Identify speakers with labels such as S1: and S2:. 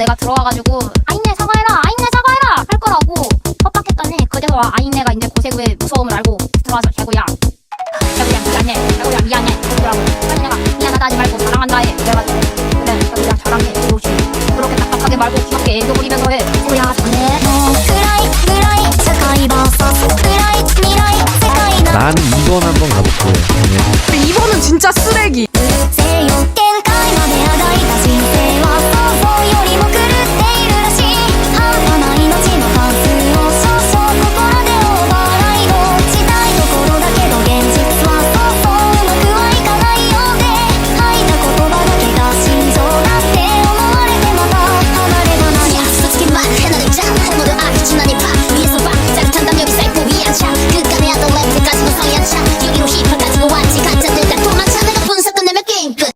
S1: 내가 들어와가지고 아인네 사과해라 아인네 사과해라! 할 거라고 협박했더니 그제서 아인네가 이제 고세구의 무서움을 알고 들어와서 개구야 개구야 미안해. 개구야 미안해. 그러더라고. 아니 내가 미안하다 하지 말고 사랑한다 해. 그래가지고. 그래 개구야 사랑해. 그렇지. 그렇게 딱딱하게 말고 귀엽게 애교 부리면서 해. 개구야 사랑해
S2: 어.
S3: 난 이건 한번
S4: その役者世の引っ張の